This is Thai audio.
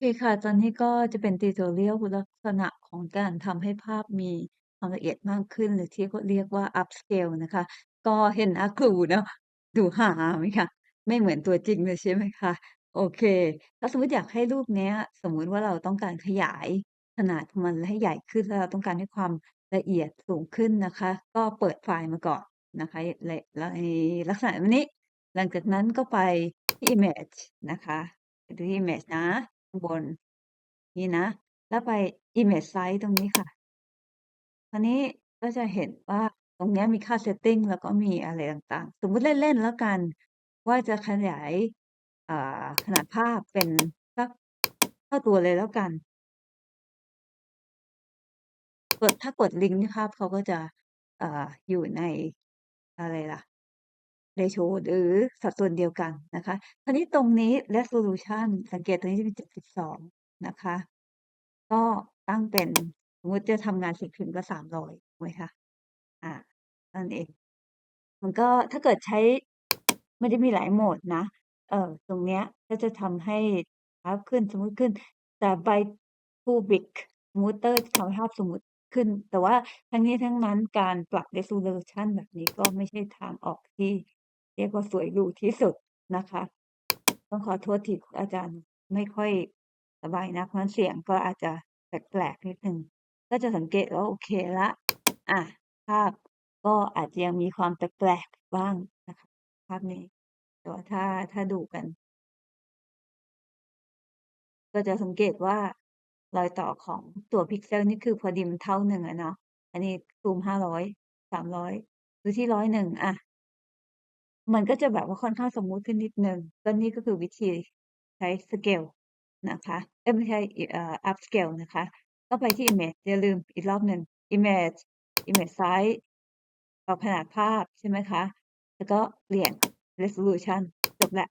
เคค่ะ ตอนนี้ก็จะเป็น Tutorial ลักษณะของการทำให้ภาพมีความละเอียดมากขึ้น หรือที่เขาเรียกว่า Upscale นะคะ ก็เห็นหน้าครูเนาะ ดูหาไหมคะ?ไม่เหมือนตัวจริงเลยใช่ไหมคะ?โอเค ถ้าสมมติอยากให้รูปเนี้ย สมมุติว่าเราต้องการขยายขนาดมันให้ใหญ่ขึ้น แล้วเราต้องการให้ความละเอียดสูงขึ้นนะคะ ก็เปิดไฟล์มาก่อนนะคะในในลักษณะแบบนี้ หลังจากนั้นก็ไปที่ Image นะคะ ไปดูที่ Image นะ ข้างบน นี่นะ แล้วไป Image Size ตรงนี้ค่ะ คราวนี้ก็จะเห็นว่าตรงนี้มีค่า Setting แล้วก็มีอะไรต่างๆ สมมติเล่น ๆ แล้วกัน ว่าจะขยายาขนาดภาพเป็นสักเท่าตัวเลยแล้วกัน กดถ้ากดลิงก์นี่ภาพเขาก็จะออยู่ในอะไรล่ะ Ratio หรือสัดส่วนเดียวกันนะคะครานี้ตรงนี้ Resolution สังเกตตรงนี้จะเป็น 72 นะคะ ก็ตั้งเป็นสมมติจะทำงาน10พิมพ์ก็ 300ถูกไหมคะ?อ่านั้นเอง มันก็ถ้าเกิดใช้มันจะมีหลายโหมดนะ เออตรงเนี้ยก็จะทำให้ภาพขึ้นสมมติขึ้น แต่ by Too Big Smoother จะทำให้ภาพสมูทขึ้น แต่ว่าทั้งนี้ทั้งนั้นการปรับ Resolution แบบนี้ก็ไม่ใช่ทางออกที่ เรียกว่าสวยหรูที่สุดนะคะ ต้องขอโทษที่อาจารย์ไม่ค่อยสบายนักเพราะงั้นเสียงก็อาจจะแปลกๆนิดหนึ่งก็จะสังเกตว่าโอเคล้วอาภาพก็อาจจะยังมีความแปลกๆบ้างนะคะ ภาพนี้แต่ว่าถ้าถ้าดูกัน ก็จะสังเกตว่ารอยต่อของตัวพิกเซลนี่คือพอดีมันเท่าหนึ่งอะเนาะอันนี้ซูม500 300ดูที่100อะ มันก็จะแบบว่าค่อนข้างสมูทขึ้นนิดนึงก็นี่ก็คือวิธีใช้สเกลนะคะเอ้ยไม่ใช่อิเอ่อ Upscale นะคะ ก็ไปที่ Image อย่าลืมอีกรอบหนึ่ง Image Image Size ปรับขนาดภาพใช่ไหมคะ แล้วก็เปลี่ยน Resolution จบแล้ว